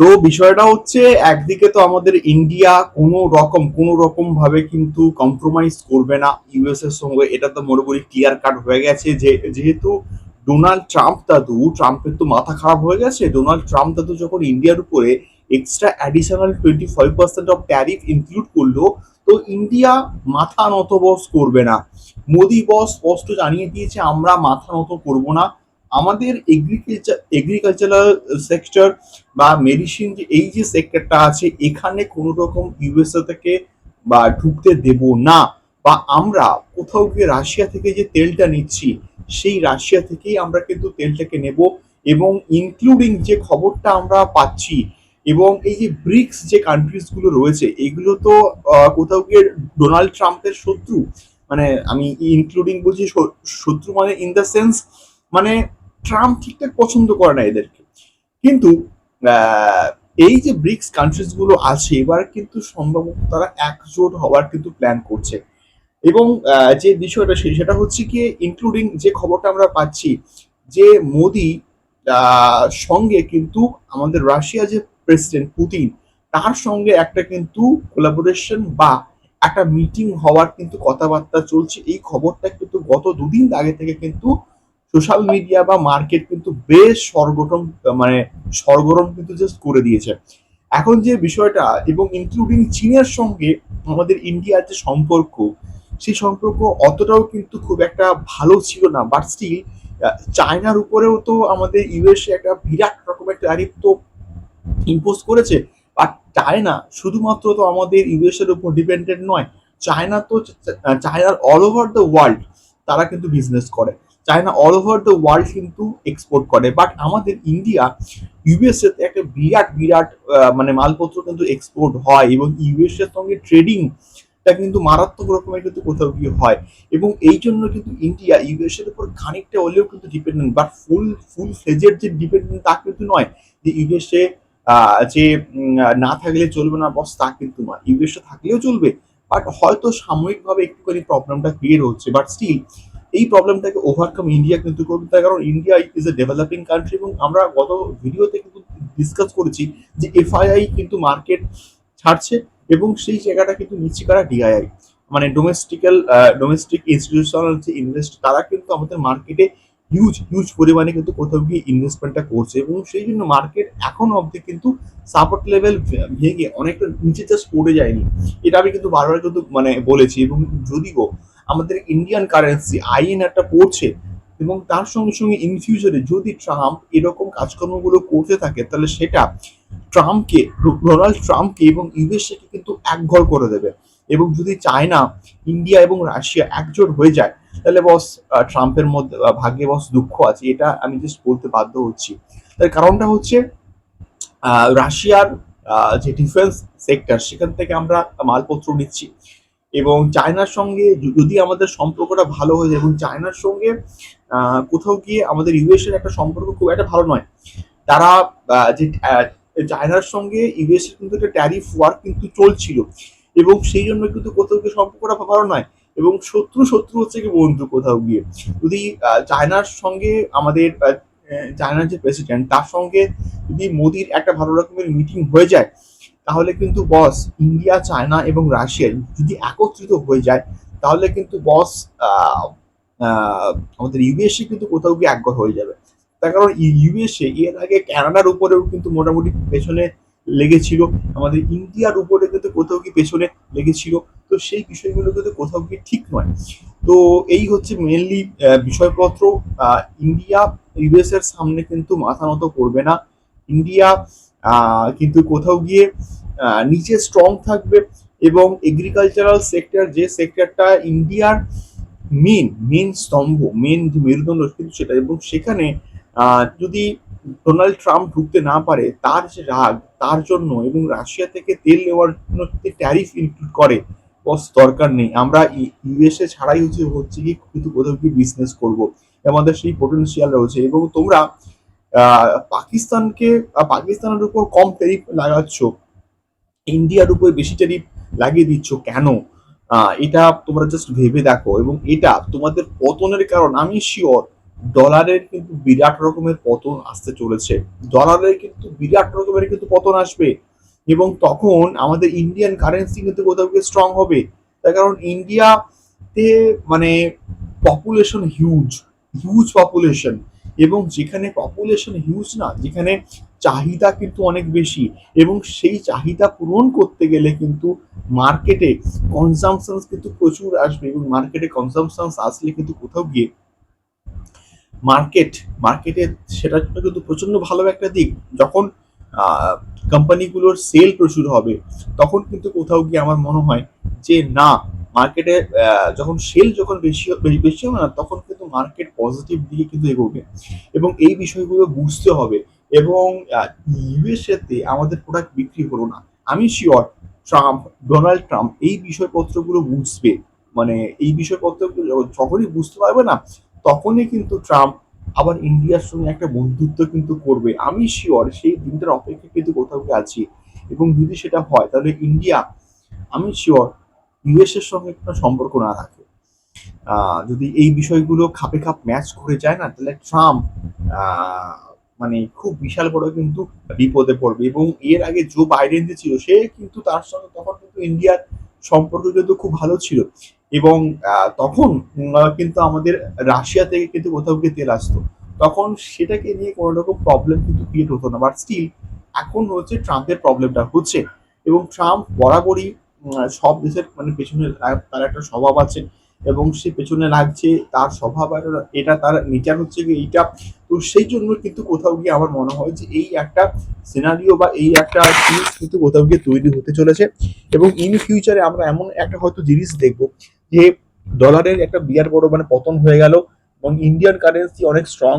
তো বিষয়টা হচ্ছে, একদিকে তো আমাদের ইন্ডিয়া কোনো রকম কোনো রকম ভাবে কিন্তু কম্প্রোমাইজ করবে না ইউএস এর সঙ্গে। এটা তো মনে মোটামুটি ক্লিয়ার কাট হয়ে গেছে যে, যেহেতু ডোনাল্ড ট্রাম্প দাদু ট্রাম্পের তো মাথা খারাপ হয়ে গেছে। ডোনাল্ড ট্রাম্প দাদু যখন ইন্ডিয়ার উপরে extra additional twenty five percent of tariff include করল, তো ইন্ডিয়া মাথা নত বস করবে না। মোদি বস স্পষ্ট জানিয়ে দিয়েছে, আমরা মাথা নত করব না। আমাদের এগ্রিকালচার এগ্রিকালচারাল সেক্টর বা মেডিসিন যে এই যে সেক্টরটা আছে, এখানে কোনো রকম ইউএসএ থেকে বা ঢুকতে দেব না। বা আমরা কোথাও গিয়ে রাশিয়া থেকে যে তেলটা নিচ্ছি, সেই রাশিয়া থেকেই আমরা কিন্তু তেলটাকে নেব এবং ইনক্লুডিং যে খবরটা আমরা পাচ্ছি এবং এই যে ব্রিক্স যে কান্ট্রিজগুলো রয়েছে, এগুলো তো কোথাও গিয়ে ডোনাল্ড ট্রাম্পের শত্রু। মানে আমি ইনক্লুডিং বলছি শত্রু মানে ইন দ্য সেন্স মানে ট্রাম্প ঠিকঠাক পছন্দ করে না এদেরকে। কিন্তু এই যে ব্রিক্স কান্ট্রিজগুলো আছে, এবার কিন্তু সম্ভবত তারা একজোট হওয়ার কিন্তু প্ল্যান করছে। এবং যে বিষয়টা সেই, সেটা হচ্ছে কি ইনক্লুডিং যে খবরটা আমরা পাচ্ছি, যে মোদি সঙ্গে কিন্তু আমাদের রাশিয়া যে প্রেসিডেন্ট পুতিন, তার সঙ্গে একটা কিন্তু কোলাবোরেশন বা একটা মিটিং হওয়ার কিন্তু কথাবার্তা চলছে। এই খবরটা কিন্তু গত দুদিন আগে থেকে কিন্তু সোশ্যাল মিডিয়া বা মার্কেট কিন্তু বেশ সরগরম মানে সরগরম কিন্তু জাস্ট করে দিয়েছে। এখন যে বিষয়টা এবং ইনক্লুডিং চীনের সঙ্গে আমাদের ইন্ডিয়ার যে সম্পর্ক, সেই সম্পর্ক অতটাও কিন্তু খুব একটা ভালো ছিল না। বাট স্টিল চায়নার উপরেও তো আমাদের ইউএসএ একটা বিরাট রকমের ট্যারিফ তো ইম্পোজ করেছে। বাট চায়না শুধুমাত্র তো আমাদের ইউএস এর উপর ডিপেন্ডেন্ট নয় চায়না তো চায়নার অল ওভার দ্য ওয়ার্ল্ড তারা কিন্তু বিজনেস করে। China all over the world কিন্তু এক্সপোর্ট করে বাট আমাদের ইন্ডিয়া ইউএসএ তে একটা বিরাট বিরাট মানে মালপত্র কিন্তু এক্সপোর্ট হয় এবং ইউএস এর সঙ্গে ট্রেডিং কিন্তু মারাত্মক রকমের কিন্তু কোথাও গিয়ে হয় এবং এই জন্য কিন্তু ইন্ডিয়া ইউএস এর উপর খানিকটা হলেও কিন্তু ডিপেন্ডেন্ট বাট ফুল ফুল ফ্লেজের যে ডিপেন্ডেন্ট তা কিন্তু নয় যে ইউএসএ যে না থাকলে চলবে না বস তা কিন্তু নয়। ইউএসএ থাকলেও চলবে বাট হয়তো সাময়িকভাবে একটুখানি প্রবলেমটা ক্রিয়েট হচ্ছে বাট স্টিল এই প্রবলেমটাকে ওভারকাম ইন্ডিয়া কিন্তু করবে। তার কারণ India is a developing country এবং আমরা গত ভিডিওতে কিন্তু ডিসকাস করেছি যে এফআইআই কিন্তু মার্কেট ছাড়ছে এবং সেই জায়গাটা কিন্তু নিচ্ছে কারা ডিআইআই মানে ডোমেস্টিক্যাল ডোমেস্টিক ইনস্টিটিউশনাল যে ইনভেস্ট তারা কিন্তু আমাদের মার্কেটে হিউজ হিউজ পরিমাণে কিন্তু কোথাও গিয়ে ইনভেস্টমেন্টটা করছে এবং সেই জন্য মার্কেট এখন অবধি কিন্তু সাপোর্ট লেভেল ভেঙে অনেকটা নিচে জাস্ট পড়ে যায়নি। এটা আমি কিন্তু বারবার কিন্তু মানে বলেছি এবং যদিও আমাদের ইন্ডিয়ান কারেন্সি আইএন একটা পড়ছে এবং তার সঙ্গে সঙ্গে ইন ফিউচারে যদি ট্রাম্প এরকম কাজকর্মগুলো করতে থাকে, তাহলে সেটা ট্রাম্পকে ডোনাল্ড ট্রাম্পকে এবং ইউএসএ কে কিন্তু একঘর করে দেবে। এবং যদি চায়না ইন্ডিয়া এবং রাশিয়া একজোট হয়ে যায়, তাহলে বস ট্রাম্পের মধ্যে ভাগ্যে বস দুঃখ আছে, এটা আমি জাস্ট বলতে বাধ্য হচ্ছি। তার কারণটা হচ্ছে রাশিয়ার যে ডিফেন্স সেক্টর সেখান থেকে আমরা মালপত্র নিচ্ছি। এবং চায়নার সঙ্গে যদি আমাদের সম্পর্কটা ভালো হয়ে যায় এবং চায়নার সঙ্গে কোথাও গিয়ে আমাদের ইউএস এর একটা সম্পর্ক খুব একটা ভালো নয়, তারা যে চায়নার সঙ্গে ইউএস এর কিন্তু একটা ট্যারিফ ওয়ার কিন্তু চলছিল এবং সেই জন্য কিন্তু কোথাও গিয়ে সম্পর্কটা ভালো নয় এবং শত্রু শত্রু হচ্ছে কি বন্ধু কোথাও গিয়ে। যদি চায়নার সঙ্গে আমাদের চায়নার যে প্রেসিডেন্ট তার সঙ্গে যদি মোদির একটা ভালো রকমের মিটিং হয়ে যায় তাহলে কিন্তু বস ইন্ডিয়া, চায়না এবং রাশিয়া যদি একত্রিত হয়ে যায়, তাহলে কিন্তু বস আমাদের ইউএসএ কিন্তু কোথাও গিয়ে একঘর হয়ে যাবে। তার কারণ ইউএসএ এর আগে কানাডার উপরেও কিন্তু মোটামুটি পেছনে লেগেছিল, আমাদের ইন্ডিয়ার উপরে কিন্তু কোথাও কি পেছনে লেগেছিল। তো সেই বিষয়গুলো কিন্তু কোথাও গিয়ে ঠিক নয়। তো এই হচ্ছে মেনলি বিষয়পত্র। ইন্ডিয়া ইউএস এর সামনে কিন্তু মাথা নত করবে না। ইন্ডিয়া কিন্তু কোথাও গিয়ে নিচে স্ট্রং থাকবে এবং এগ্রিকালচারাল সেক্টর যে সেক্টরটা ইন্ডিয়ার মেন মেন স্তম্ভ মেন যে মেরুদণ্ড কিন্তু সেটা। এবং সেখানে যদি ডোনাল্ড ট্রাম্প ঢুকতে না পারে, তার যে রাগ, তার জন্য এবং রাশিয়া থেকে তেল নেওয়ার জন্য ট্যারিফ ইনক্লুড করে বস দরকার নেই। আমরা ইউএসএ ছাড়াই হচ্ছে হচ্ছে কি কিন্তু কোথাও কি বিজনেস করব। আমাদের সেই পোটেনশিয়াল রয়েছে। এবং তোমরা পাকিস্তানকে পাকিস্তানের উপর কম ট্যারিফ লাগাচ্ছ ইন্ডিয়ার উপর বেশি ট্যারিফ লাগিয়ে দিচ্ছ কেন? এটা তোমরা জাস্ট ভেবে দেখো এবং এটা তোমাদের পতনের কারণ। আমি শিওর ডলারের কিন্তু বিরাট রকমের পতন আসতে চলেছে। ডলারের কিন্তু বিরাট রকমের কিন্তু পতন আসবে এবং তখন আমাদের ইন্ডিয়ান কারেন্সি কিন্তু কোথাও গিয়ে স্ট্রং হবে। তার কারণ ইন্ডিয়াতে মানে পপুলেশন হিউজ হিউজ পপুলেশন এবং যেখানে পপুলেশন হিউজ না, যেখানে চাহিদা কিন্তু অনেক বেশি এবং সেই চাহিদা পূরণ করতে গেলে কিন্তু মার্কেটে কনজামশন কিন্তু প্রচুর আসবে এবং মার্কেটে কনজামশন আসলে কিন্তু কোথাও গিয়ে মার্কেট মার্কেটে সেটার জন্য কিন্তু প্রচণ্ড ভালো একটা দিক। যখন কোম্পানিগুলোর সেল প্রচুর হবে, তখন কিন্তু কোথাও গিয়ে আমার মনে হয় যে না মার্কেটে যখন সেল যখন বেশি বেশি হবে না, তখন কিন্তু মার্কেট পজিটিভ দিকে কিন্তু এগোবে। এবং এই বিষয়গুলো বুঝতে হবে এবং ইউএসএ তে আমাদের প্রোডাক্ট বিক্রি হলো না। আমি শিওর ট্রাম্প ডোনাল্ড ট্রাম্প এই বিষয়পত্রগুলো বুঝবে। মানে এই বিষয়পত্রগুলো যখনই বুঝতে পারবে না, তখনই কিন্তু ট্রাম্প আবার ইন্ডিয়ার সঙ্গে একটা বন্ধুত্ব কিন্তু করবে। আমি শিওর সেই দিনটার অপেক্ষা কিন্তু কোথাও আছি। এবং যদি সেটা হয়, তাহলে ইন্ডিয়া আমি শিওর ইউএস এর সঙ্গে কোনো সম্পর্ক না রাখে যদি এই বিষয়গুলো খাপে খাপ ম্যাচ করে যায় না, তাহলে ট্রাম্প মানে খুব বিশাল বড় কিন্তু বিপদে পড়বে। এবং এর আগে জো বাইডেন যে ছিল, সে কিন্তু তার সঙ্গে তখন কিন্তু ইন্ডিয়ার সম্পর্ক কিন্তু খুব ভালো ছিল। এবং তখন কিন্তু আমাদের রাশিয়া থেকে কিন্তু কোথাও গিয়ে তেল আসতো। তখন সেটাকে নিয়ে কোনো রকম প্রবলেম কিন্তু ক্রিয়েট হতো না। বাট স্টিল এখন হচ্ছে ট্রাম্পের প্রবলেমটা হচ্ছে। এবং ট্রাম্প বরাবরই সব দেশের মানে পেছনে তার একটা স্বভাব আছে। এবং সে পেছনে লাগছে, তার স্বভাব আর এটা তার নেচার হচ্ছে কি এইটা। তো সেই জন্য কিন্তু কোথাও গিয়ে আমার মনে হয় যে এই একটা সিনারিও বা এই একটা জিনিস কিন্তু কোথাও গিয়ে তৈরি হতে চলেছে। এবং ইন ফিউচারে আমরা এমন একটা হয়তো জিনিস দেখব যে ডলারের একটা বিরাট বড় মানে পতন হয়ে গেল এবং ইন্ডিয়ান কারেন্সি অনেক স্ট্রং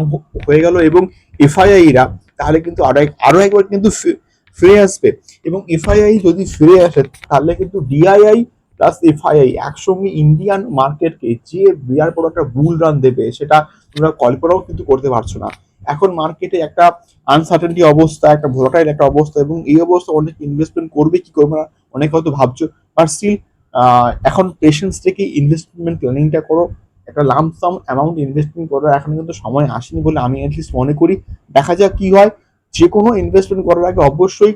হয়ে গেল এবং এফআইআইরা তাহলে কিন্তু আরও আরও একবার কিন্তু ফিরে আসবে। এবং এফআইআই যদি ফিরে আসে তাহলে কিন্তু ডিআইআই প্লাস এফআইআই একসঙ্গে ইন্ডিয়ান মার্কেটকে যে বিরাট বড় একটা বুল রান দেবে, সেটা তোমরা কল্পনাও কিন্তু করতে পারছ না। এখন মার্কেটে একটা আনসার্টেনটি অবস্থা, একটা ভোলাটাইল একটা অবস্থা, এবং এই অবস্থা অনেক ইনভেস্টমেন্ট করবে কি করবে না, অনেক হয়তো ভাবছ। বাট স্টিল এখন পেশেন্স থেকে ইনভেস্টমেন্ট প্ল্যানিংটা করো। একটা লামসাম অ্যামাউন্ট ইনভেস্টমেন্ট করার এখন কিন্তু সময় আসেনি বলে আমি অ্যাটলিস্ট মনে করি। দেখা যাক কি হয়। যে কোনো ইনভেস্টমেন্ট করার আগে অবশ্যই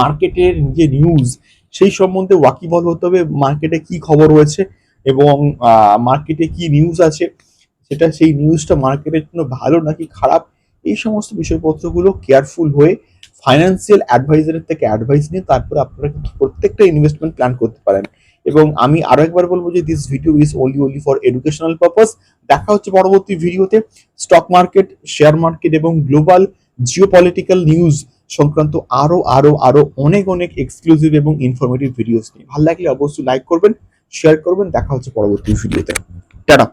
মার্কেটের যে নিউজ সেই সম্বন্ধে ওয়াকিবল হতে হবে মার্কেটে কি খবর রয়েছে এবং মার্কেটে কি নিউজ আছে, সেটা সেই নিউজটা মার্কেটের জন্য ভালো নাকি খারাপ? এই সমস্ত বিষয়পত্রগুলো কেয়ারফুল হয়ে ফাইন্যান্সিয়াল অ্যাডভাইজারের থেকে অ্যাডভাইস নিয়ে তারপরে আপনারা কিন্তু প্রত্যেকটা ইনভেস্টমেন্ট প্ল্যান করতে পারেন। এবং আমি আরও একবার বলব যে this video is only only for educational purpose দেখা হচ্ছে পরবর্তী ভিডিওতে স্টক মার্কেট শেয়ার মার্কেট এবং গ্লোবাল জিও পলিটিক্যাল নিউজ সংক্রান্ত আরও আরও আরও অনেক অনেক এক্সক্লুসিভ এবং ইনফরমেটিভ ভিডিওস নিয়ে। ভালো লাগলে অবশ্যই লাইক করবেন শেয়ার করবেন। দেখা হচ্ছে পরবর্তী ভিডিওতে টাটা।